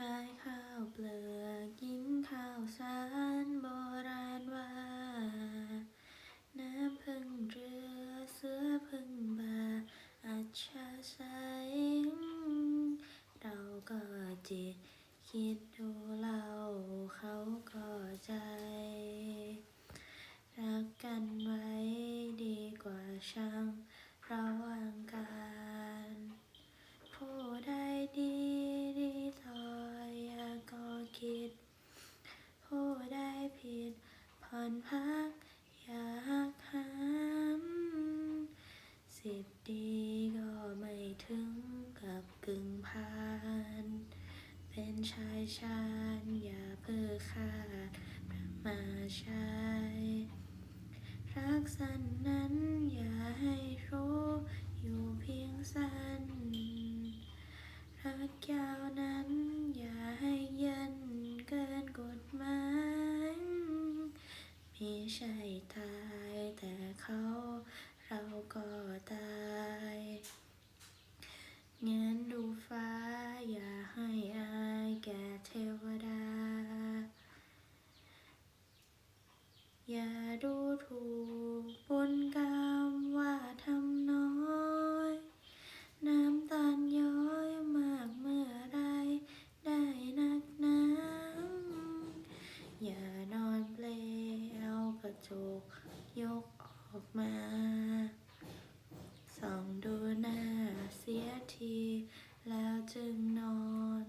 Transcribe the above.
ขายข้าวเปลือกกินข้าวสารโบราณว่า น้ำพึ่งเรือเสือพึ่งบาอัจฉริยเราก็จิตคิดดูเราเขาก็ใจ รักกันไว้ดีกว่าช่างรา ผู้ใดดีดีต่ออย่าก็คิด ผู้ใดผิดผ่อนพักอยากหามสิบดีก็ไม่ถึงกับกึ่งผ่านเป็นชายชาญอย่าเพื่อขาดประมาชายรักสั้นนั้นอย่าให้รู้อยู่เพียงสั้นรักยาวนั้น ใช่ตาย แต่เขาเราก็ตายเงินดูฟ้าอย่าให้อายแก่เทวดา อย่าดูถูก ยกออกมา ส่องดูหน้าเสียที แล้วจึงนอน